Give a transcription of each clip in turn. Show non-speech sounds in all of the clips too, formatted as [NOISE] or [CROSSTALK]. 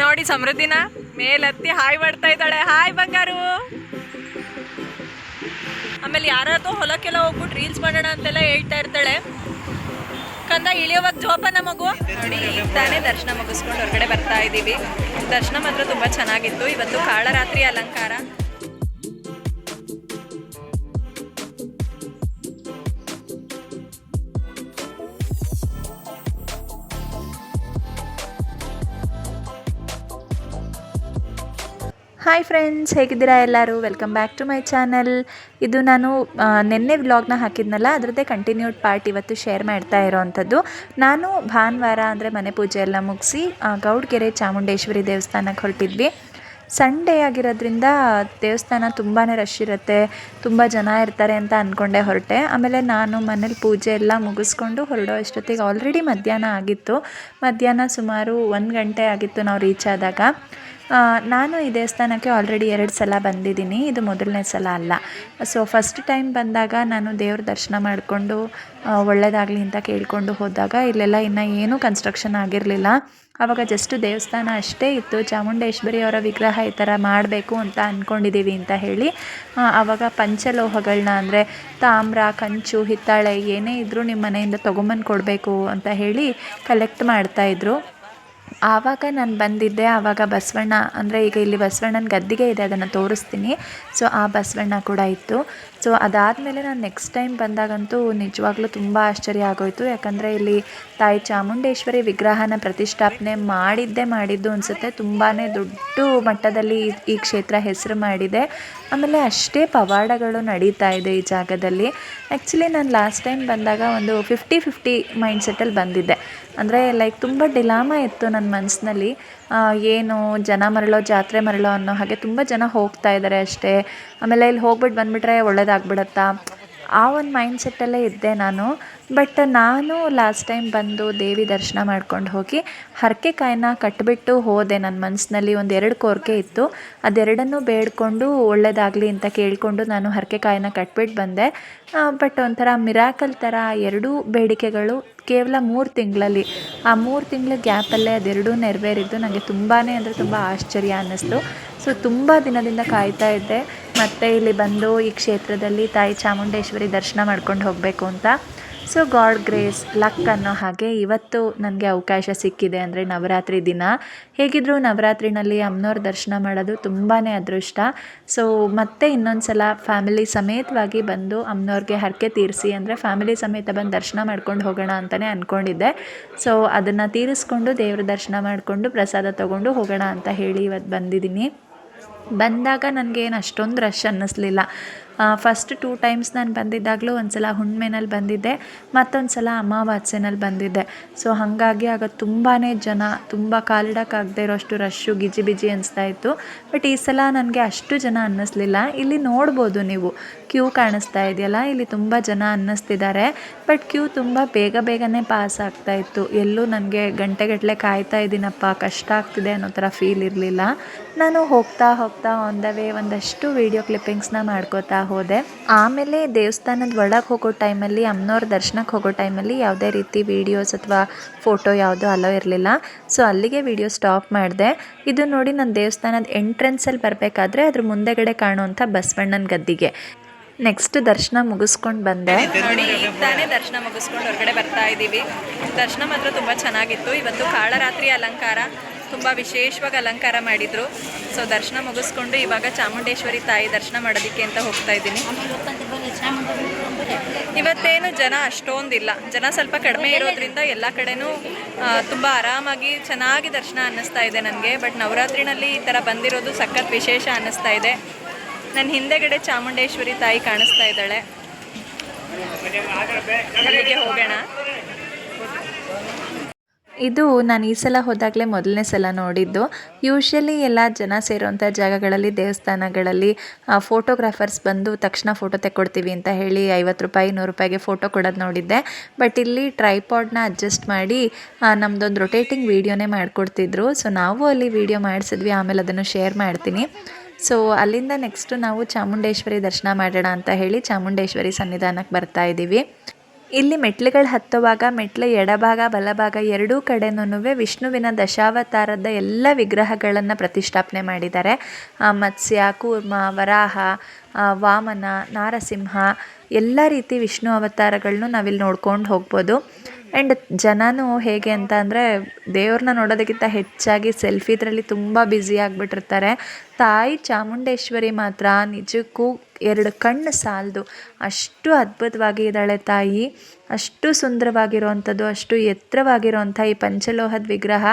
ನೋಡಿ ಸಮೃದ್ಧಿನ ಮೇಲತ್ತಿ ಹಾಯ್ ಮಾಡ್ತಾ ಇದ್ದಾಳೆ. ಹಾಯ್ ಬಂಗಾರು. ಆಮೇಲೆ ಯಾರಾದ್ರೂ ಹೊಲಕ್ಕೆಲ್ಲ ಹೋಗ್ಬಿಟ್ಟು ರೀಲ್ಸ್ ಮಾಡೋಣ ಅಂತೆಲ್ಲ ಹೇಳ್ತಾ ಇರ್ತಾಳೆ. ಕಂದ, ಇಳಿಯೋವಾಗ ಜೋಪಾನ ಮಗು. ನೋಡಿ ಈಗ ತಾನೇ ದರ್ಶನ ಮುಗಿಸ್ಕೊಂಡು ಹೊರಗಡೆ ಬರ್ತಾ ಇದ್ದೀವಿ. ದರ್ಶನ ಮಾತ್ರ ತುಂಬ ಚೆನ್ನಾಗಿತ್ತು. ಇವತ್ತು ಕಾಳರಾತ್ರಿ ಅಲಂಕಾರ. ಹಾಯ್ ಫ್ರೆಂಡ್ಸ್ ಹೇಗಿದ್ದೀರಾ ಎಲ್ಲರೂ? Welcome back to my channel ಇದು ನಾನು ನಿನ್ನೆ ವ್ಲಾಗ್ನ ಹಾಕಿದ್ನಲ್ಲ, ಅದರದ್ದೇ ಕಂಟಿನ್ಯೂಡ್ ಪಾರ್ಟ್ ಇವತ್ತು ಶೇರ್ ಮಾಡ್ತಾ ಇರೋವಂಥದ್ದು. ನಾನು ಭಾನುವಾರ ಅಂದರೆ ಮನೆ ಪೂಜೆ ಎಲ್ಲ ಮುಗಿಸಿ ಗೌಡ್ಗೆರೆ ಚಾಮುಂಡೇಶ್ವರಿ ದೇವಸ್ಥಾನಕ್ಕೆ ಹೊರಟಿದ್ವಿ. ಸಂಡೇ ಆಗಿರೋದ್ರಿಂದ ದೇವಸ್ಥಾನ ತುಂಬಾ ರಶ್ ಇರುತ್ತೆ, ತುಂಬ ಜನ ಇರ್ತಾರೆ ಅಂತ ಅಂದ್ಕೊಂಡೆ ಹೊರಟೆ. ಆಮೇಲೆ ನಾನು ಮನೇಲಿ ಪೂಜೆ ಎಲ್ಲ ಮುಗಿಸ್ಕೊಂಡು ಹೊರಡೋ ಅಷ್ಟೊತ್ತಿಗೆ ಆಲ್ರೆಡಿ ಮಧ್ಯಾಹ್ನ ಆಗಿತ್ತು. ಮಧ್ಯಾಹ್ನ ಸುಮಾರು ಒಂದು ಗಂಟೆ ಆಗಿತ್ತು ನಾವು ರೀಚ್ ಆದಾಗ. ನಾನು ಈ ದೇವಸ್ಥಾನಕ್ಕೆ ಆಲ್ರೆಡಿ ಎರಡು ಸಲ ಬಂದಿದ್ದೀನಿ. ಇದು ಮೊದಲನೇ ಸಲ ಅಲ್ಲ. ಸೊ ಫಸ್ಟ್ ಟೈಮ್ ಬಂದಾಗ ನಾನು ದೇವ್ರ ದರ್ಶನ ಮಾಡಿಕೊಂಡು ಒಳ್ಳೇದಾಗಲಿ ಅಂತ ಕೇಳಿಕೊಂಡು ಹೋದಾಗ ಇಲ್ಲೆಲ್ಲ ಇನ್ನು ಏನೂ ಕನ್ಸ್ಟ್ರಕ್ಷನ್ ಆಗಿರಲಿಲ್ಲ. ಆವಾಗ ಜಸ್ಟ್ ದೇವಸ್ಥಾನ ಅಷ್ಟೇ ಇತ್ತು. ಚಾಮುಂಡೇಶ್ವರಿ ಅವರ ವಿಗ್ರಹ ಈ ಥರ ಮಾಡಬೇಕು ಅಂತ ಅಂದ್ಕೊಂಡಿದ್ದೀವಿ ಅಂತ ಹೇಳಿ ಆವಾಗ ಪಂಚಲೋಹಗಳನ್ನ ಅಂದರೆ ತಾಮ್ರ, ಕಂಚು, ಹಿತ್ತಾಳೆ ಏನೇ ಇದ್ದರೂ ನಿಮ್ಮ ಮನೆಯಿಂದ ತೊಗೊಂಬಂದು ಕೊಡಬೇಕು ಅಂತ ಹೇಳಿ ಕಲೆಕ್ಟ್ ಮಾಡ್ತಾಯಿದ್ರು ಆವಾಗ ನಾನು ಬಂದಿದ್ದೆ, ಆವಾಗ ಬಸವಣ್ಣ, ಅಂದರೆ ಈಗ ಇಲ್ಲಿ ಬಸವಣ್ಣನ ಗದ್ದಿಗೆ ಇದೆ, ಅದನ್ನು ತೋರಿಸ್ತೀನಿ. ಸೊ ಆ ಬಸವಣ್ಣ ಕೂಡ ಇತ್ತು. ಸೊ ಅದಾದಮೇಲೆ ನಾನು ನೆಕ್ಸ್ಟ್ ಟೈಮ್ ಬಂದಾಗಂತೂ ನಿಜವಾಗ್ಲೂ ತುಂಬ ಆಶ್ಚರ್ಯ ಆಗೋಯಿತು. ಯಾಕಂದರೆ ಇಲ್ಲಿ ತಾಯಿ ಚಾಮುಂಡೇಶ್ವರಿ ವಿಗ್ರಹನ ಪ್ರತಿಷ್ಠಾಪನೆ ಮಾಡಿದ್ದೇ ಮಾಡಿದ್ದು ಅನಿಸುತ್ತೆ. ತುಂಬಾ ದೊಡ್ಡ ಮಟ್ಟದಲ್ಲಿ ಈ- ಕ್ಷೇತ್ರ ಹೆಸರು ಮಾಡಿದೆ. ಆಮೇಲೆ ಅಷ್ಟೇ ಪವಾಡಗಳು ನಡೀತಾ ಇದೆ ಈ ಜಾಗದಲ್ಲಿ. ಆ್ಯಕ್ಚುಲಿ ನಾನು ಲಾಸ್ಟ್ ಟೈಮ್ ಬಂದಾಗ ಒಂದು ಫಿಫ್ಟಿ ಫಿಫ್ಟಿ ಮೈಂಡ್ ಸೆಟ್ಟಲ್ಲಿ ಬಂದಿದ್ದೆ. ಅಂದರೆ ಲೈಕ್ ತುಂಬ ಡಿಲಾಮ ಇತ್ತು ನನ್ನ ಮನಸ್ಸಿನಲ್ಲಿ ಏನು ಜನ ಮರಳೋ, ಜಾತ್ರೆ ಮರಳೋ ಅನ್ನೋ ಹಾಗೆ ತುಂಬ ಜನ ಹೋಗ್ತಾ ಇದ್ದಾರೆ ಅಷ್ಟೇ. ಆಮೇಲೆ ಇಲ್ಲಿ ಹೋಗ್ಬಿಟ್ಟು ಬಂದುಬಿಟ್ರೆ ಒಳ್ಳೇದಾಗ್ಬಿಡತ್ತಾ? ಆ ಒಂದು ಮೈಂಡ್ ಸೆಟ್ಟಲ್ಲೇ ಇದ್ದೆ ನಾನು. ಬಟ್ ನಾನು ಲಾಸ್ಟ್ ಟೈಮ್ ಬಂದು ದೇವಿ ದರ್ಶನ ಮಾಡ್ಕೊಂಡು ಹೋಗಿ ಹರಕೆ ಕಾಯಿನ ಕಟ್ಟಿಬಿಟ್ಟು ಹೋದೆ ನನ್ನ ಮನಸ್ಸಿನಲ್ಲಿ ಒಂದು ಎರಡು ಕೋರಿಕೆ ಇತ್ತು. ಅದೆರಡನ್ನೂ ಬೇಡ್ಕೊಂಡು ಒಳ್ಳೇದಾಗಲಿ ಅಂತ ಕೇಳಿಕೊಂಡು ನಾನು ಹರಕೆ ಕಾಯಿನ ಕಟ್ಬಿಟ್ಟು ಬಂದೆ ಬಟ್ ಒಂಥರ ಮಿರಾಕಲ್ ಥರ ಎರಡೂ ಬೇಡಿಕೆಗಳು ಕೇವಲ ಮೂರು ತಿಂಗಳಲ್ಲಿ. ಆ ಮೂರು ತಿಂಗಳ ಗ್ಯಾಪಲ್ಲೇ ಅದೆರಡೂ ನೆರವೇರಿದ್ದು ನನಗೆ ತುಂಬಾ ಅಂದರೆ ತುಂಬ ಆಶ್ಚರ್ಯ ಅನ್ನಿಸ್ತು. ಸೊ ತುಂಬ ದಿನದಿಂದ ಕಾಯ್ತಾ ಇದ್ದೆ. ಮತ್ತೆ ಇಲ್ಲಿ ಬಂದು ಈ ಕ್ಷೇತ್ರದಲ್ಲಿ ತಾಯಿ ಚಾಮುಂಡೇಶ್ವರಿ ದರ್ಶನ ಮಾಡ್ಕೊಂಡು ಹೋಗಬೇಕು ಅಂತ. ಸೊ ಗಾಡ್ ಗ್ರೇಸ್ ಲಕ್ ಅನ್ನೋ ಹಾಗೆ ಇವತ್ತು ನನಗೆ ಅವಕಾಶ ಸಿಕ್ಕಿದೆ ಅಂದರೆ ನವರಾತ್ರಿ ದಿನ. ಹೇಗಿದ್ದರೂ ನವರಾತ್ರಿನಲ್ಲಿ ಅಮ್ಮನವ್ರ ದರ್ಶನ ಮಾಡೋದು ತುಂಬಾ ಅದೃಷ್ಟ. ಸೊ ಮತ್ತೆ ಇನ್ನೊಂದು ಸಲ ಫ್ಯಾಮಿಲಿ ಸಮೇತವಾಗಿ ಬಂದು ಅಮ್ಮನವ್ರಿಗೆ ಹರಕೆ ತೀರಿಸಿ ಅಂದರೆ ಫ್ಯಾಮಿಲಿ ಸಮೇತ ಬಂದು ದರ್ಶನ ಮಾಡ್ಕೊಂಡು ಹೋಗೋಣ ಅಂತಲೇ ಅಂದ್ಕೊಂಡಿದ್ದೆ ಸೊ ಅದನ್ನು ತೀರಿಸ್ಕೊಂಡು ದೇವ್ರ ದರ್ಶನ ಮಾಡಿಕೊಂಡು ಪ್ರಸಾದ ತೊಗೊಂಡು ಹೋಗೋಣ ಅಂತ ಹೇಳಿ ಇವತ್ತು ಬಂದಿದ್ದೀನಿ. ಬಂದಾಗ ನನಗೇನು ಅಷ್ಟೊಂದು ರಶ್ ಅನ್ನಿಸ್ಲಿಲ್ಲ. ಫಸ್ಟ್ ಟೂ ಟೈಮ್ಸ್ ನಾನು ಬಂದಿದ್ದಾಗಲೂ ಒಂದು ಸಲ ಹುಣ್ಣಿಮೆನಲ್ಲಿ ಬಂದಿದ್ದೆ ಮತ್ತೊಂದು ಸಲ ಅಮಾವಾಸ್ಯೆನಲ್ಲಿ ಬಂದಿದ್ದೆ. ಸೊ ಹಾಗಾಗಿ ಆಗ ತುಂಬಾ ಜನ, ತುಂಬ ಕಾಲಿಡೋಕ್ಕಾಗದೇ ಇರೋಷ್ಟು ರಶ್ಶು ಗಿಜಿ ಬಿಜಿ ಅನಿಸ್ತಾ ಇತ್ತು. ಬಟ್ ಈ ಸಲ ನನಗೆ ಅಷ್ಟು ಜನ ಅನ್ನಿಸ್ಲಿಲ್ಲ. ಇಲ್ಲಿ ನೋಡ್ಬೋದು ನೀವು ಕ್ಯೂ ಕಾಣಿಸ್ತಾ ಇದೆಯಲ್ಲ, ಇಲ್ಲಿ ತುಂಬ ಜನ ಅನ್ನಿಸ್ತಿದ್ದಾರೆ ಬಟ್ ಕ್ಯೂ ತುಂಬ ಬೇಗ ಬೇಗನೆ ಪಾಸ್ ಆಗ್ತಾ ಇತ್ತು. ಎಲ್ಲೂ ನನಗೆ ಗಂಟೆಗಟ್ಟಲೆ ಕಾಯ್ತಾ ಇದ್ದೀನಪ್ಪ, ಕಷ್ಟ ಆಗ್ತಿದೆ ಅನ್ನೋ ಥರ ಫೀಲ್ ಇರಲಿಲ್ಲ. ನಾನು ಹೋಗ್ತಾ ಹೋಗ್ತಾ ಆನ್ ದ ವೇ ಒಂದಷ್ಟು ವೀಡಿಯೋ ಕ್ಲಿಪ್ಪಿಂಗ್ಸ್ನ ಮಾಡ್ಕೋತಾ ಹೋದೆ. ಆಮೇಲೆ ದೇವಸ್ಥಾನದ ಒಳಗೆ ಹೋಗೋ ಟೈಮಲ್ಲಿ, ಅಮ್ಮನವ್ರ ದರ್ಶನಕ್ಕೆ ಹೋಗೋ ಟೈಮಲ್ಲಿ ಯಾವುದೇ ರೀತಿ ವೀಡಿಯೋಸ್ ಅಥವಾ ಫೋಟೋ ಯಾವುದೂ ಅಲೋ ಇರಲಿಲ್ಲ. ಸೊ ಅಲ್ಲಿಗೆ ವೀಡಿಯೋ ಸ್ಟಾಪ್ ಮಾಡಿದೆ. ಇದು ನೋಡಿ ನಾನು ದೇವಸ್ಥಾನದ ಎಂಟ್ರೆನ್ಸಲ್ಲಿ ಬರಬೇಕಾದ್ರೆ ಅದ್ರ ಮುಂದೆಗಡೆ ಕಾಣುವಂಥ ಬಸವಣ್ಣನ ಗದ್ದಿಗೆ. ನೆಕ್ಸ್ಟ್ ದರ್ಶನ ಮುಗಿಸ್ಕೊಂಡು ಬಂದೆ. ನೋಡಿ ಈಗ ತಾನೇ ದರ್ಶನ ಮುಗಿಸ್ಕೊಂಡು ಹೊರಗಡೆ ಬರ್ತಾ ಇದ್ದೀವಿ. ದರ್ಶನ ಮಾತ್ರ ತುಂಬ ಚೆನ್ನಾಗಿತ್ತು. ಇವತ್ತು ಕಾಳರಾತ್ರಿ ಅಲಂಕಾರ, ತುಂಬ ವಿಶೇಷವಾಗಿ ಅಲಂಕಾರ ಮಾಡಿದರು. ಸೊ ದರ್ಶನ ಮುಗಿಸ್ಕೊಂಡು ಇವಾಗ ಚಾಮುಂಡೇಶ್ವರಿ ತಾಯಿ ದರ್ಶನ ಮಾಡೋದಕ್ಕೆ ಅಂತ ಹೋಗ್ತಾ ಇದ್ದೀನಿ. ಇವತ್ತೇನು ಜನ ಅಷ್ಟೊಂದಿಲ್ಲ. ಜನ ಸ್ವಲ್ಪ ಕಡಿಮೆ ಇರೋದ್ರಿಂದ ಎಲ್ಲ ಕಡೆನೂ ತುಂಬ ಆರಾಮಾಗಿ ಚೆನ್ನಾಗಿ ದರ್ಶನ ಅನ್ನಿಸ್ತಾ ಇದೆ ನನಗೆ. ಬಟ್ ನವರಾತ್ರಿನಲ್ಲಿ ಈ ಥರ ಬಂದಿರೋದು ಸಖತ್ ವಿಶೇಷ ಅನ್ನಿಸ್ತಾ ಇದೆ. ನನ್ನ ಹಿಂದೆಗಡೆ ಚಾಮುಂಡೇಶ್ವರಿ ತಾಯಿ ಕಾಣಿಸ್ತಾ ಇದ್ದಾಳೆ. ಹೋಗೋಣ. ಇದು ನಾನು ಈ ಸಲ ಹೋದಾಗಲೇ ಮೊದಲನೇ ಸಲ ನೋಡಿದ್ದು. ಯೂಶ್ವಲಿ ಎಲ್ಲ ಜನ ಸೇರುವಂಥ ಜಾಗಗಳಲ್ಲಿ, ದೇವಸ್ಥಾನಗಳಲ್ಲಿ ಫೋಟೋಗ್ರಾಫರ್ಸ್ ಬಂದು ತಕ್ಷಣ ಫೋಟೋ ತೆಕ್ಕೊಡ್ತೀವಿ ಅಂತ ಹೇಳಿ ಐವತ್ತು ರೂಪಾಯಿ, ನೂರು ರೂಪಾಯಿಗೆ ಫೋಟೋ ಕೊಡೋದು ನೋಡಿದ್ದೆ. ಬಟ್ ಇಲ್ಲಿ ಟ್ರೈಪಾಡ್ನ ಅಡ್ಜಸ್ಟ್ ಮಾಡಿ ನಮ್ಮದೊಂದು ರೊಟೇಟಿಂಗ್ ವೀಡಿಯೋನೇ ಮಾಡಿಕೊಡ್ತಿದ್ರು. ಸೊ ನಾವು ಅಲ್ಲಿ ವೀಡಿಯೋ ಮಾಡಿಸಿದ್ವಿ, ಆಮೇಲೆ ಅದನ್ನು ಶೇರ್ ಮಾಡ್ತೀನಿ. ಸೊ ಅಲ್ಲಿಂದ ನೆಕ್ಸ್ಟು ನಾವು ಚಾಮುಂಡೇಶ್ವರಿ ದರ್ಶನ ಮಾಡೋಣ ಅಂತ ಹೇಳಿ ಚಾಮುಂಡೇಶ್ವರಿ ಸನ್ನಿಧಾನಕ್ಕೆ ಬರ್ತಾ ಇದ್ದೀವಿ. ಇಲ್ಲಿ ಮೆಟ್ಲುಗಳು ಹತ್ತುವಾಗ, ಮೆಟ್ಲು ಎಡಭಾಗ, ಬಲಭಾಗ ಎರಡೂ ಕಡೆನೂ ವಿಷ್ಣುವಿನ ದಶಾವತಾರದ ಎಲ್ಲ ವಿಗ್ರಹಗಳನ್ನು ಪ್ರತಿಷ್ಠಾಪನೆ ಮಾಡಿದ್ದಾರೆ. ಮತ್ಸ್ಯ, ಕೂರ್ಮ, ವರಾಹ ವಾಮನ, ನಾರಸಿಂಹ, ಎಲ್ಲ ರೀತಿ ವಿಷ್ಣು ಅವತಾರಗಳನ್ನು ನಾವಿಲ್ಲಿ ನೋಡ್ಕೊಂಡು ಹೋಗ್ಬೋದು. ಆ್ಯಂಡ್ ಜನನೂ ಹೇಗೆ ಅಂತ ಅಂದರೆ ದೇವ್ರನ್ನ ನೋಡೋದಕ್ಕಿಂತ ಹೆಚ್ಚಾಗಿ ಸೆಲ್ಫಿ ಇದರಲ್ಲಿ ತುಂಬ ಬ್ಯುಸಿ ಆಗಿಬಿಟ್ಟಿರ್ತಾರೆ. ತಾಯಿ ಚಾಮುಂಡೇಶ್ವರಿ ಮಾತ್ರ ನಿಜಕ್ಕೂ ಎರಡು ಕಣ್ಣು ಸಾಲದು. ಅಷ್ಟು ಅದ್ಭುತವಾಗಿ ಇದ್ದಾಳೆ ತಾಯಿ. ಅಷ್ಟು ಸುಂದರವಾಗಿರುವಂಥದ್ದು, ಅಷ್ಟು ಎತ್ತರವಾಗಿರುವಂಥ ಈ ಪಂಚಲೋಹದ ವಿಗ್ರಹ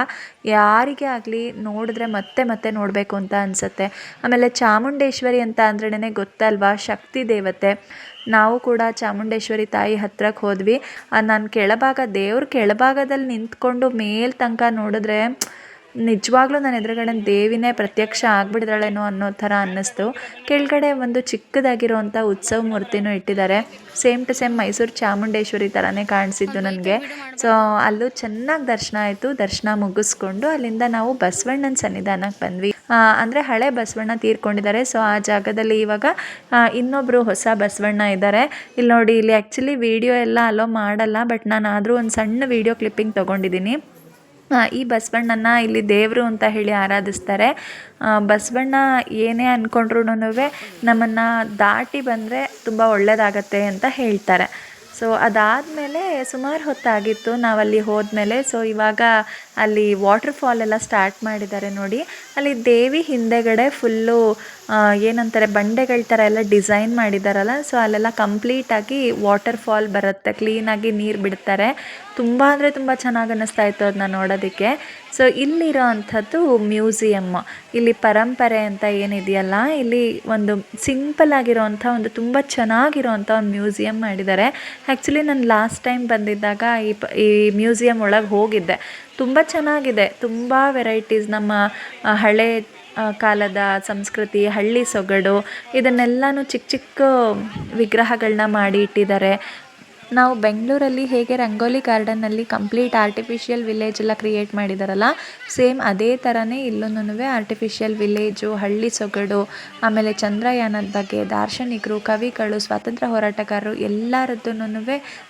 ಯಾರಿಗೆ ಆಗಲಿ ನೋಡಿದ್ರೆ ಮತ್ತೆ ಮತ್ತೆ ನೋಡಬೇಕು ಅಂತ ಅನಿಸುತ್ತೆ. ಆಮೇಲೆ ಚಾಮುಂಡೇಶ್ವರಿ ಅಂತ ಅಂದ್ರೇ ಗೊತ್ತಲ್ವಾ? ಶಕ್ತಿ ದೇವತೆ. ನಾವು ಕೂಡ ಚಾಮುಂಡೇಶ್ವರಿ ತಾಯಿ ಹತ್ರಕ್ಕೆ ಹೋದ್ವಿ. ನಾನು ಕೆಳಭಾಗ ದೇವ್ರ ಕೆಳಭಾಗದಲ್ಲಿ ನಿಂತ್ಕೊಂಡು ಮೇಲ್ ತನಕ ನೋಡಿದ್ರೆ ನಿಜವಾಗ್ಲೂ ನನ್ನ ಎದುರುಗಡೆ ದೇವಿನೇ ಪ್ರತ್ಯಕ್ಷ ಆಗ್ಬಿಟ್ಟಿದ್ದಾಳೇನೋ ಅನ್ನೋ ಥರ ಅನ್ನಿಸ್ತು. ಕೆಳಗಡೆ ಒಂದು ಚಿಕ್ಕದಾಗಿರುವಂಥ ಉತ್ಸವ ಮೂರ್ತಿನೂ ಇಟ್ಟಿದ್ದಾರೆ same to same Mysuru Chamundeshwari ಥರನೇ ಕಾಣಿಸಿದ್ದು ನನಗೆ. ಸೊ ಅಲ್ಲೂ ಚೆನ್ನಾಗಿ ದರ್ಶನ ಆಯಿತು. ದರ್ಶನ ಮುಗಿಸ್ಕೊಂಡು ಅಲ್ಲಿಂದ ನಾವು ಬಸವಣ್ಣನ ಸನ್ನಿಧಾನಕ್ಕೆ ಬಂದ್ವಿ. ಅಂದರೆ ಹಳೆ ಬಸವಣ್ಣ ತೀರ್ಕೊಂಡಿದ್ದಾರೆ. ಸೊ ಆ ಜಾಗದಲ್ಲಿ ಇವಾಗ ಇನ್ನೊಬ್ಬರು ಹೊಸ ಬಸವಣ್ಣ ಇದ್ದಾರೆ. ಇಲ್ಲಿ ನೋಡಿ, ಇಲ್ಲಿ ಆ್ಯಕ್ಚುಲಿ ವಿಡಿಯೋ ಎಲ್ಲ ಅಲೋ ಮಾಡಲ್ಲ ಬಟ್ ನಾನು ಆದರೂ ಒಂದು ಸಣ್ಣ ವಿಡಿಯೋ ಕ್ಲಿಪ್ಪಿಂಗ್ ತೊಗೊಂಡಿದ್ದೀನಿ. ಈ ಬಸವಣ್ಣನ ಇಲ್ಲಿ ದೇವರು ಅಂತ ಹೇಳಿ ಆರಾಧಿಸ್ತಾರೆ. ಬಸವಣ್ಣ ಏನೇ ಅಂದ್ಕೊಂಡ್ರೂನು ನಮ್ಮನ್ನು ದಾಟಿ ಬಂದರೆ ತುಂಬ ಒಳ್ಳೆಯದಾಗತ್ತೆ ಅಂತ ಹೇಳ್ತಾರೆ. ಸೊ ಅದಾದಮೇಲೆ ಸುಮಾರು ಹೊತ್ತಾಗಿತ್ತು ನಾವಲ್ಲಿ ಹೋದ್ಮೇಲೆ. ಸೊ ಇವಾಗ ಅಲ್ಲಿ ವಾಟರ್ ಫಾಲ್ ಎಲ್ಲ ಸ್ಟಾರ್ಟ್ ಮಾಡಿದ್ದಾರೆ ನೋಡಿ. ಅಲ್ಲಿ ದೇವಿ ಹಿಂದೆಗಡೆ ಫುಲ್ಲು ಏನಂತಾರೆ, ಬಂಡೆಗಳ ಥರ ಎಲ್ಲ ಡಿಸೈನ್ ಮಾಡಿದ್ದಾರಲ್ಲ ಸೊ ಅಲ್ಲೆಲ್ಲ ಕಂಪ್ಲೀಟಾಗಿ ವಾಟರ್ ಫಾಲ್ ಬರುತ್ತೆ. ಕ್ಲೀನಾಗಿ ನೀರು ಬಿಡ್ತಾರೆ. ತುಂಬ ಅಂದರೆ ತುಂಬ ಚೆನ್ನಾಗಿ ಅನ್ನಿಸ್ತಾ ಇತ್ತು ಅದನ್ನ ನೋಡೋದಕ್ಕೆ. ಸೊ ಇಲ್ಲಿರೋ ಅಂಥದ್ದು ಮ್ಯೂಸಿಯಮ್ ಇಲ್ಲಿ ಪರಂಪರೆ ಅಂತ ಏನಿದೆಯಲ್ಲ, ಇಲ್ಲಿ ಒಂದು ಸಿಂಪಲ್ ಆಗಿರೋವಂಥ ಒಂದು ತುಂಬ ಚೆನ್ನಾಗಿರೋವಂಥ ಒಂದು ಮ್ಯೂಸಿಯಮ್ ಮಾಡಿದ್ದಾರೆ. ಆ್ಯಕ್ಚುಲಿ ನಾನು ಲಾಸ್ಟ್ ಟೈಮ್ ಬಂದಿದ್ದಾಗ ಈ ಪ, ಈ ಮ್ಯೂಸಿಯಮ್ ಒಳಗೆ ಹೋಗಿದ್ದೆ. ತುಂಬ ಚೆನ್ನಾಗಿದೆ. ತುಂಬ ವೆರೈಟೀಸ್ ನಮ್ಮ ಹಳೆ ಕಾಲದ ಸಂಸ್ಕೃತಿ, ಹಳ್ಳಿ ಸೊಗಡು, ಇದನ್ನೆಲ್ಲನೂ ಚಿಕ್ಕ ಚಿಕ್ಕ ವಿಗ್ರಹಗಳನ್ನ ಮಾಡಿ ಇಟ್ಟಿದ್ದಾರೆ. ನಾವು ಬೆಂಗಳೂರಲ್ಲಿ ಹೇಗೆ ರಂಗೋಲಿ ಗಾರ್ಡನ್ನಲ್ಲಿ ಕಂಪ್ಲೀಟ್ ಆರ್ಟಿಫಿಷಿಯಲ್ ವಿಲೇಜ್ ಎಲ್ಲ ಕ್ರಿಯೇಟ್ ಮಾಡಿದಾರಲ್ಲ, ಸೇಮ್ ಅದೇ ಥರನೇ ಇಲ್ಲೂ ಆರ್ಟಿಫಿಷಿಯಲ್ ವಿಲೇಜು, ಹಳ್ಳಿ ಸೊಗಡು, ಆಮೇಲೆ ಚಂದ್ರಯಾನದ ಬಗ್ಗೆ ದಾರ್ಶನಿಕರು, ಕವಿಗಳು, ಸ್ವಾತಂತ್ರ್ಯ ಹೋರಾಟಗಾರರು ಎಲ್ಲರದ್ದೂ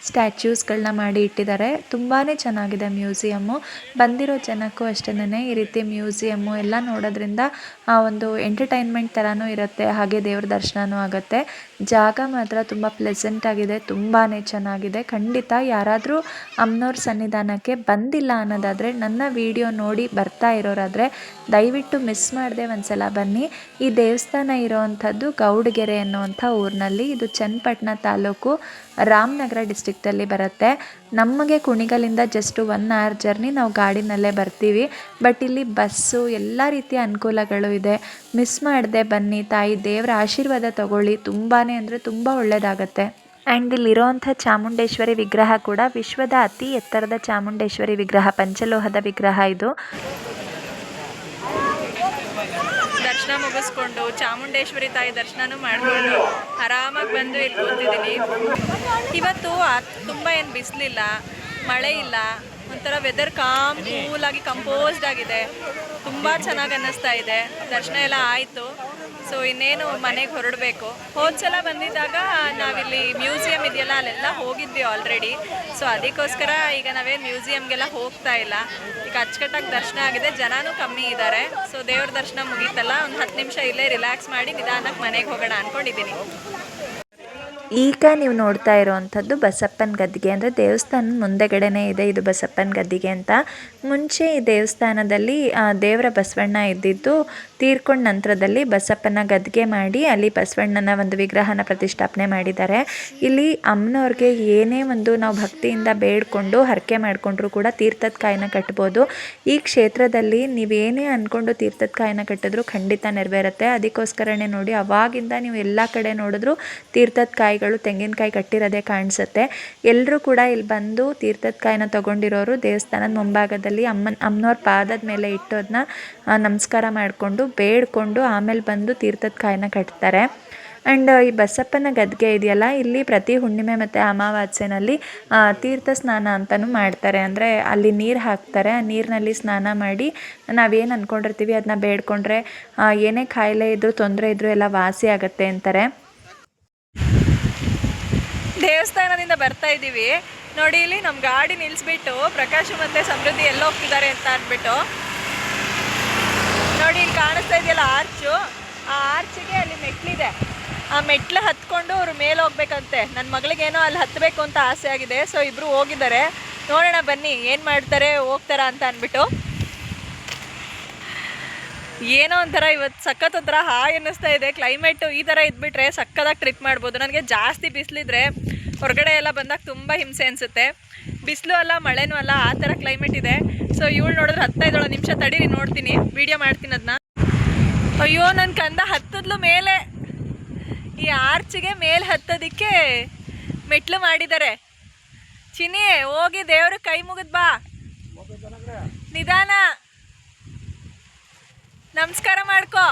ಸ್ಟ್ಯಾಚ್ಯೂಸ್ಗಳನ್ನ ಮಾಡಿ ಇಟ್ಟಿದ್ದಾರೆ. ತುಂಬಾ ಚೆನ್ನಾಗಿದೆ ಮ್ಯೂಸಿಯಮ್ಮು. ಬಂದಿರೋ ಜನಕ್ಕೂ ಅಷ್ಟೇ ಈ ರೀತಿ ಮ್ಯೂಸಿಯಮ್ಮು ಎಲ್ಲ ನೋಡೋದ್ರಿಂದ ಆ ಒಂದು ಎಂಟರ್ಟೈನ್ಮೆಂಟ್ ಥರನೂ ಇರುತ್ತೆ, ಹಾಗೆ ದೇವ್ರ ದರ್ಶನವೂ ಆಗುತ್ತೆ. ಜಾಗ ಮಾತ್ರ ತುಂಬ ಪ್ಲೆಸೆಂಟ್ ಆಗಿದೆ ತುಂಬಾ ಚೆನ್ನಾಗಿದೆ ಖಂಡಿತ ಯಾರಾದರೂ ಅಮ್ಮನವ್ರ ಸನ್ನಿಧಾನಕ್ಕೆ ಬಂದಿಲ್ಲ ಅನ್ನೋದಾದರೆ ನನ್ನ ವಿಡಿಯೋ ನೋಡಿ ಬರ್ತಾ ಇರೋರಾದರೆ ದಯವಿಟ್ಟು ಮಿಸ್ ಮಾಡದೆ ಒಂದ್ಸಲ ಬನ್ನಿ. ಈ ದೇವಸ್ಥಾನ ಇರೋವಂಥದ್ದು ಗೌಡಗೆರೆ ಅನ್ನುವಂಥ ಊರಿನಲ್ಲಿ. ಇದು ಚನ್ನಪಟ್ಟಣ ತಾಲೂಕು ರಾಮನಗರ ಡಿಸ್ಟಿಕ್ಟಲ್ಲಿ ಬರುತ್ತೆ. ನಮಗೆ ಕುಣಿಗಲಿಂದ ಜಸ್ಟ್ ಒನ್ ಅವರ್ ಜರ್ನಿ ನಾವು ಗಾಡಿನಲ್ಲೇ ಬರ್ತೀವಿ. ಬಟ್ ಇಲ್ಲಿ ಬಸ್ಸು ಎಲ್ಲ ರೀತಿಯ ಅನುಕೂಲಗಳು ಇದೆ. ಮಿಸ್ ಮಾಡದೆ ಬನ್ನಿ ತಾಯಿ ದೇವರ ಆಶೀರ್ವಾದ ತಗೊಳ್ಳಿ. ತುಂಬಾ ಅಂದರೆ ತುಂಬ ಒಳ್ಳೆಯದಾಗತ್ತೆ ಆ್ಯಂಡ್ ಇಲ್ಲಿರೋವಂಥ ಚಾಮುಂಡೇಶ್ವರಿ ವಿಗ್ರಹ ಕೂಡ ವಿಶ್ವದ ಅತಿ ಎತ್ತರದ ಚಾಮುಂಡೇಶ್ವರಿ ವಿಗ್ರಹ, ಪಂಚಲೋಹದ ವಿಗ್ರಹ ಇದು. ದರ್ಶನ ಮುಗಿಸ್ಕೊಂಡು ಚಾಮುಂಡೇಶ್ವರಿ ತಾಯಿ ದರ್ಶನನೂ ಮಾಡಿಕೊಂಡು ಆರಾಮಾಗಿ ಬಂದು ಇಲ್ಲಿ ಕೂತಿದ್ದೀನಿ. ಇವತ್ತು ತುಂಬ ಏನು ಬಿಸಿಲಿಲ್ಲ, ಮಳೆ ಇಲ್ಲ, ಒಂಥರ ವೆದರ್ ಕಾಮ್ ಕೂಲಾಗಿ ಕಂಪೋಸ್ಡ್ ಆಗಿದೆ. ತುಂಬ ಚೆನ್ನಾಗಿ ಅನ್ನಿಸ್ತಾ ಇದೆ. ದರ್ಶನ ಎಲ್ಲ ಆಯಿತು. ಸೊ ಇನ್ನೇನು ಮನೆಗೆ ಹೊರಡಬೇಕು. ಹೋದ್ಸಲ ಬಂದಿದ್ದಾಗ ನಾವಿಲ್ಲಿ ಮ್ಯೂಸಿಯಂ ಇದೆಯಲ್ಲ, ಅಲ್ಲೆಲ್ಲ ಹೋಗಿದ್ವಿ ಆಲ್ರೆಡಿ ಸೊ ಅದಕ್ಕೋಸ್ಕರ ಈಗ ನಾವೇನು ಮ್ಯೂಸಿಯಂಗೆಲ್ಲ ಹೋಗ್ತಾ ಇಲ್ಲ. ಈಗ ಅಚ್ಚುಕಟ್ಟಾಗಿ ದರ್ಶನ ಆಗಿದೆ, ಜನನೂ ಕಮ್ಮಿ ಇದ್ದಾರೆ ಸೊ ದೇವ್ರ ದರ್ಶನ ಮುಗೀತಲ್ಲ, ಒಂದು ಹತ್ತು ನಿಮಿಷ ಇಲ್ಲೇ ರಿಲ್ಯಾಕ್ಸ್ ಮಾಡಿ ನಿಧಾನಕ್ಕೆ ಮನೆಗೆ ಹೋಗೋಣ ಅಂದ್ಕೊಂಡಿದ್ದೀನಿ ಈಗ ನೀವು ನೋಡ್ತಾ ಇರೋವಂಥದ್ದು ಬಸಪ್ಪನ ಗದ್ದಿಗೆ. ಅಂದರೆ ದೇವಸ್ಥಾನ ಮುಂದೆಗಡೆನೇ ಇದೆ ಇದು ಬಸಪ್ಪನ ಗದ್ದಿಗೆ ಅಂತ. ಮುಂಚೆ ಈ ದೇವಸ್ಥಾನದಲ್ಲಿ ದೇವರ ಬಸವಣ್ಣ ಇದ್ದಿದ್ದು ತೀರ್ಕೊಂಡ ನಂತರದಲ್ಲಿ ಬಸಪ್ಪನ ಗದ್ದಿಗೆ ಮಾಡಿ ಅಲ್ಲಿ ಬಸವಣ್ಣನ ಒಂದು ವಿಗ್ರಹನ ಪ್ರತಿಷ್ಠಾಪನೆ ಮಾಡಿದ್ದಾರೆ. ಇಲ್ಲಿ ಅಮ್ಮನವ್ರಿಗೆ ಏನೇ ಒಂದು ನಾವು ಭಕ್ತಿಯಿಂದ ಬೇಡ್ಕೊಂಡು ಹರಕೆ ಮಾಡಿಕೊಂಡ್ರು ಕೂಡ ತೀರ್ಥದ ಕಾಯಿನ ಕಟ್ಬೋದು. ಈ ಕ್ಷೇತ್ರದಲ್ಲಿ ನೀವೇನೇ ಅಂದ್ಕೊಂಡು ತೀರ್ಥದ ಕಾಯಿನ ಕಟ್ಟಿದ್ರು ಖಂಡಿತ ನೆರವೇರುತ್ತೆ. ಅದಕ್ಕೋಸ್ಕರನೇ ನೋಡಿ, ಅವಾಗಿಂದ ನೀವು ಎಲ್ಲ ಕಡೆ ನೋಡಿದ್ರು ತೀರ್ಥದ ಕಾಯಿಗಳು ತೆಂಗಿನಕಾಯಿ ಕಟ್ಟಿರೋದೇ ಕಾಣಿಸುತ್ತೆ. ಎಲ್ಲರೂ ಕೂಡ ಇಲ್ಲಿ ಬಂದು ತೀರ್ಥದ ಕಾಯಿನ ತೊಗೊಂಡಿರೋರು ದೇವಸ್ಥಾನದ ಮುಂಭಾಗದಲ್ಲಿ ಅಮ್ಮನ, ಅಮ್ಮನವ್ರ ಪಾದದ ಮೇಲೆ ಇಟ್ಟು ಅದನ್ನ ನಮಸ್ಕಾರ ಮಾಡಿಕೊಂಡು ಬೇಡ್ಕೊಂಡು ಆಮೇಲೆ ಬಂದು ತೀರ್ಥದ ಕಾಯಿನ ಕಟ್ತಾರೆ. ಆ್ಯಂಡ್ ಈ ಬಸಪ್ಪನ ಗದ್ಗೆ ಇದೆಯಲ್ಲ, ಇಲ್ಲಿ ಪ್ರತಿ ಹುಣ್ಣಿಮೆ ಮತ್ತು ಅಮಾವಾಸ್ಯೆನಲ್ಲಿ ತೀರ್ಥ ಸ್ನಾನ ಅಂತಲೂ ಮಾಡ್ತಾರೆ. ಅಂದರೆ, ಅಲ್ಲಿ ನೀರು ಹಾಕ್ತಾರೆ. ಆ ನೀರಿನಲ್ಲಿ ಸ್ನಾನ ಮಾಡಿ, ನಾವೇನು ಅಂದ್ಕೊಂಡಿರ್ತೀವಿ ಅದನ್ನ ಬೇಡ್ಕೊಂಡ್ರೆ ಏನೇ ಕಾಯಿಲೆ ಇದ್ದರೂ ತೊಂದರೆ ಇದ್ದರೂ ಎಲ್ಲ ವಾಸಿ ಆಗುತ್ತೆ ಅಂತಾರೆ. ದೇವಸ್ಥಾನದಿಂದ ಬರ್ತಾ ಇದ್ದೀವಿ. ನೋಡಿ, ಇಲ್ಲಿ ನಮ್ಮ ಗಾಡಿ ನಿಲ್ಲಿಸ್ಬಿಟ್ಟು ಪ್ರಕಾಶ ಮತ್ತು ಸಮೃದ್ಧಿ ಎಲ್ಲ ಹೋಗ್ತಿದ್ದಾರೆ ಅಂತ ಅಂದ್ಬಿಟ್ಟು. ನೋಡಿ, ಇಲ್ಲಿ ಕಾಣಿಸ್ತಾ ಇದೆಯಲ್ಲ ಆರ್ಚು. ಆ ಆರ್ಚಿಗೆ ಅಲ್ಲಿ ಮೆಟ್ಲಿದೆ. ಆ ಮೆಟ್ಲು ಹತ್ಕೊಂಡು ಅವ್ರು ಮೇಲೆ ಹೋಗ್ಬೇಕಂತೆ. ನನ್ನ ಮಗಳಿಗೇನೋ ಅಲ್ಲಿ ಹತ್ತಬೇಕು ಅಂತ ಆಸೆ ಆಗಿದೆ. ಸೊ ಇಬ್ಬರು ಹೋಗಿದ್ದಾರೆ. ನೋಡೋಣ, ಬನ್ನಿ. ಏನು ಮಾಡ್ತಾರೆ, ಹೋಗ್ತಾರ ಅಂತ ಅಂದ್ಬಿಟ್ಟು ಏನೋ ಒಂಥರ ಇವತ್ತು ಸಖತ್ ಒಂಥರ ಹಾಯ್ ಅನ್ನಿಸ್ತಾ ಇದೆ. ಕ್ಲೈಮೇಟು ಈ ಥರ ಇದ್ಬಿಟ್ರೆ ಸಕ್ಕದಾಗಿ ಟ್ರಿಪ್ ಮಾಡ್ಬೋದು. ನನಗೆ ಜಾಸ್ತಿ ಬಿಸಿಲಿದ್ರೆ ಹೊರಗಡೆ ಎಲ್ಲ ಬಂದಾಗ ತುಂಬ ಹಿಂಸೆ ಅನಿಸುತ್ತೆ. ಬಿಸಿಲು ಅಲ್ಲ ಮಳೆನೂ ಅಲ್ಲ ಆ ಥರ ಕ್ಲೈಮೇಟ್ ಇದೆ. ಸೊ ಇವಳು ನೋಡಿದ್ರೆ ಹತ್ತೈದೊಳ ಇದ್ದಾಳೆ ನಿಮಿಷ ತಡೀರಿ ನೋಡ್ತೀನಿ. ವಿಡಿಯೋ ಮಾಡ್ತೀನಿ ಅದನ್ನ ಅಯ್ಯೋ ನನ್ನ ಕಂದ ಹತ್ತದ್ಲು ಮೇಲೆ. ಈ ಆರ್ಚಿಗೆ ಮೇಲೆ ಹತ್ತೋದಿಕ್ಕೆ ಮೆಟ್ಲು ಮಾಡಿದ್ದಾರೆ. ಚಿನಿ ಹೋಗಿ ದೇವ್ರ ಕೈ ಮುಗಿದ್ ಬಾ. ನಿಧಾನ. ನಮಸ್ಕಾರ ಮಾಡ್ಕೋ.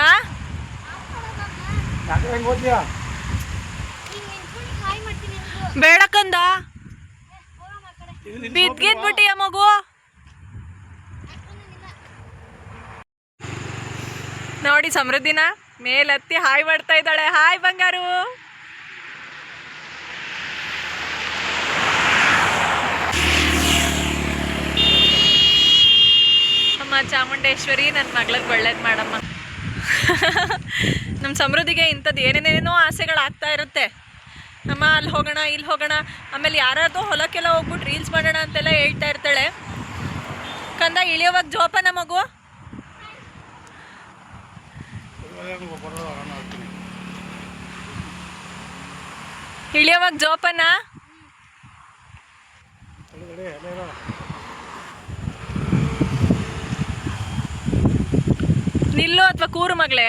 ಹಾ? ಬೇಡ ಕಂದ ಬಿದ್ಗಿದ್ಬಿಟ್ಟಿಯ ಮಗು? ನೋಡಿ ಸಮೃದ್ಧಿನ ಮೇಲತ್ತಿ ಹಾಯ್ ಮಾಡ್ತಾ ಇದ್ದಾಳೆ. ಹಾಯ್ ಬಂಗಾರು. ಅಮ್ಮ ಚಾಮುಂಡೇಶ್ವರಿ ನನ್ನ ಮಗಳಿಗೆ ಒಳ್ಳೇದ್ ಮಾಡಮ್ಮ. [LAUGHS] ನಮ್ಮ ಸಮೃದ್ಧಿಗೆ ಇಂಥದ್ದು ಏನೇನೇನೋ ಆಸೆಗಳಾಗ್ತಾ ಇರುತ್ತೆ. ಅಮ್ಮ ಅಲ್ಲಿ ಹೋಗೋಣ ಇಲ್ಲಿ ಹೋಗೋಣ. ಆಮೇಲೆ ಯಾರಾದರೂ ಹೊಲಕ್ಕೆಲ್ಲ ಹೋಗ್ಬಿಟ್ಟು ರೀಲ್ಸ್ ಮಾಡೋಣ ಅಂತೆಲ್ಲ ಹೇಳ್ತಾ ಇರ್ತಾಳೆ. ಕಂದ, ಇಳಿಯೋವಾಗ ಜೋಪಾನ ಮಗು. ಇಳಿಯೋವಾಗ ಜೋಪಾನ. ನಿಲ್ಲು ಅಥವಾ ಕೂರು ಮಗಳೇ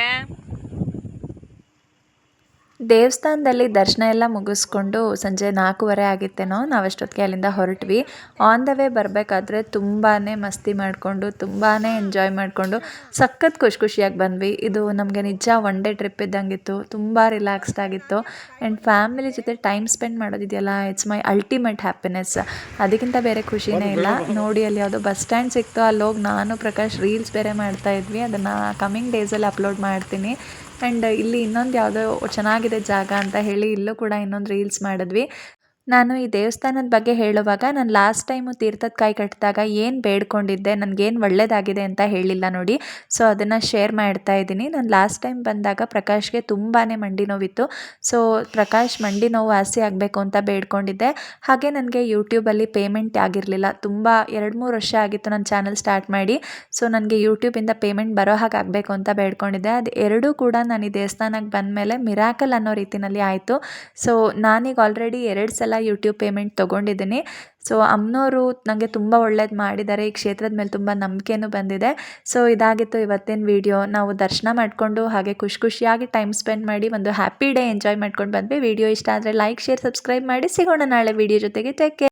ದೇವಸ್ಥಾನದಲ್ಲಿ ದರ್ಶನ ಎಲ್ಲ ಮುಗಿಸ್ಕೊಂಡು ಸಂಜೆ ನಾಲ್ಕೂವರೆ ಆಗಿತ್ತೇನೋ ನಾವು ಅಷ್ಟೊತ್ತಿಗೆ ಅಲ್ಲಿಂದ ಹೊರಟ್ವಿ. ಆನ್ ದ ವೇ ಬರಬೇಕಾದ್ರೆ ತುಂಬಾ ಮಸ್ತಿ ಮಾಡಿಕೊಂಡು ತುಂಬಾ ಎಂಜಾಯ್ ಮಾಡಿಕೊಂಡು, ಸಖತ್ ಖುಷಿ ಖುಷಿಯಾಗಿ ಬಂದ್ವಿ. ಇದು ನಮಗೆ ನಿಜ ಒನ್ ಡೇ ಟ್ರಿಪ್ ಇದ್ದಂಗಿತ್ತು, ತುಂಬ ರಿಲ್ಯಾಕ್ಸ್ಡ್ ಆಗಿತ್ತು. ಆ್ಯಂಡ್ ಫ್ಯಾಮಿಲಿ ಜೊತೆ ಟೈಮ್ ಸ್ಪೆಂಡ್ ಮಾಡೋದಿದೆಯಲ್ಲ ಇಟ್ಸ್ ಮೈ ಅಲ್ಟಿಮೇಟ್ ಹ್ಯಾಪಿನೆಸ್ ಅದಕ್ಕಿಂತ ಬೇರೆ ಖುಷಿನೇ ಇಲ್ಲ. ನೋಡಿ ಅಲ್ಲಿ ಯಾವುದೋ ಬಸ್ ಸ್ಟ್ಯಾಂಡ್ ಸಿಕ್ತು ಅಲ್ಲಿ ಹೋಗಿ ನಾನು ಪ್ರಕಾಶ್ ರೀಲ್ಸ್ ಬೇರೆ ಮಾಡ್ತಾ ಇದ್ವಿ. ಅದನ್ನು ಕಮಿಂಗ್ ಡೇಸಲ್ಲಿ ಅಪ್ಲೋಡ್ ಮಾಡ್ತೀನಿ. ಆ್ಯಂಡ್ ಇಲ್ಲಿ ಇನ್ನೊಂದು ಯಾವುದೋ ಚೆನ್ನಾಗಿದೆ ಜಾಗ ಅಂತ ಹೇಳಿ ಇಲ್ಲೂ ಕೂಡ ಇನ್ನೊಂದು ರೀಲ್ಸ್ ಮಾಡಿದ್ವಿ. ನಾನು ಈ ದೇವಸ್ಥಾನದ ಬಗ್ಗೆ ಹೇಳುವಾಗ ನಾನು ಲಾಸ್ಟ್ ಟೈಮು ತೀರ್ಥದ ಕಾಯಿ ಕಟ್ಟಿದಾಗ ಏನು ಬೇಡ್ಕೊಂಡಿದ್ದೆ, ನನಗೇನು ಒಳ್ಳೆಯದಾಗಿದೆ ಅಂತ ಹೇಳಿಲ್ಲ ನೋಡಿ. ಸೊ ಅದನ್ನು ಶೇರ್ ಮಾಡ್ತಾ ಇದ್ದೀನಿ. ನಾನು ಲಾಸ್ಟ್ ಟೈಮ್ ಬಂದಾಗ ಪ್ರಕಾಶ್ಗೆ ತುಂಬಾ ಮಂಡಿ ನೋವಿತ್ತು. ಸೊ ಪ್ರಕಾಶ್ ಮಂಡಿ ನೋವು ವಾಸಿ ಆಗಬೇಕು ಅಂತ ಬೇಡ್ಕೊಂಡಿದ್ದೆ. ಹಾಗೆ ನನಗೆ ಯೂಟ್ಯೂಬಲ್ಲಿ ಪೇಮೆಂಟ್ ಆಗಿರಲಿಲ್ಲ. ತುಂಬ ಎರಡು ಮೂರು ವರ್ಷ ಆಗಿತ್ತು ನನ್ನ ಚಾನಲ್ ಸ್ಟಾರ್ಟ್ ಮಾಡಿ. ಸೊ ನನಗೆ ಯೂಟ್ಯೂಬಿಂದ ಪೇಮೆಂಟ್ ಬರೋ ಹಾಗೆ ಆಗಬೇಕು ಅಂತ ಬೇಡ್ಕೊಂಡಿದ್ದೆ. ಅದು ಎರಡೂ ಕೂಡ ನಾನು ಈ ದೇವಸ್ಥಾನಕ್ಕೆ ಬಂದಮೇಲೆ ಮಿರಾಕಲ್ ಅನ್ನೋ ರೀತಿಯಲ್ಲಿ ಆಯಿತು. ಸೊ ನಾನೀಗ ಆಲ್ರೆಡಿ ಎರಡು ಸಲ ಯೂಟ್ಯೂಬ್ ಪೇಮೆಂಟ್ ತೊಗೊಂಡಿದ್ದೀನಿ. ಸೊ ಅಮ್ಮನವರು ನನಗೆ ತುಂಬ ಒಳ್ಳೇದು ಮಾಡಿದ್ದಾರೆ. ಈ ಕ್ಷೇತ್ರದ ಮೇಲೆ ತುಂಬ ನಂಬಿಕೆನೂ ಬಂದಿದೆ. ಸೊ ಇದಾಗಿತ್ತು ಇವತ್ತಿನ ವಿಡಿಯೋ ನಾವು ದರ್ಶನ ಮಾಡಿಕೊಂಡು ಹಾಗೆ ಖುಷಿ ಖುಷಿಯಾಗಿ ಟೈಮ್ ಸ್ಪೆಂಡ್ ಮಾಡಿ ಒಂದು ಹ್ಯಾಪಿ ಡೇ ಎಂಜಾಯ್ ಮಾಡ್ಕೊಂಡು ಬಂದ್ವಿ. ವಿಡಿಯೋ ಇಷ್ಟ ಆದರೆ ಲೈಕ್ ಶೇರ್ ಸಬ್ಸ್ಕ್ರೈಬ್ ಮಾಡಿ ಸಿಗೋಣ ನಾಳೆ ವಿಡಿಯೋ ಜೊತೆಗೆ. Take care